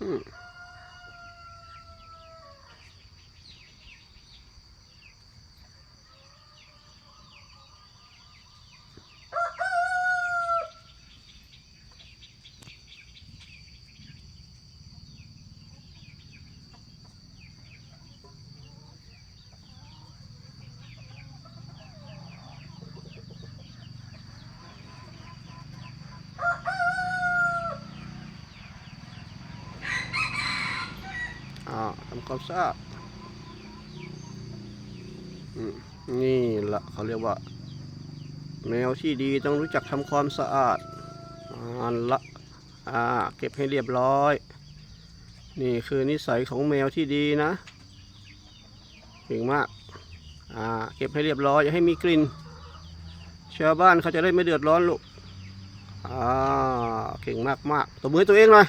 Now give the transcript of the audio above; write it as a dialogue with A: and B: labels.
A: อืม อ่าทำความสะอาดนี่ละเขาเรียกว่า แมวที่ดีต้องรู้จักทำความสะอาดอันละอ่าเก็บให้เรียบร้อย นี่คือนิสัยของแมวที่ดีนะเก่งมากอ่าเก็บให้เรียบร้อยอย่าให้มีกลิ่นชาวบ้านเขาจะได้ไม่เดือดร้อนลูกอ่าเก่งมากมากๆตบมือตัวเองหน่อย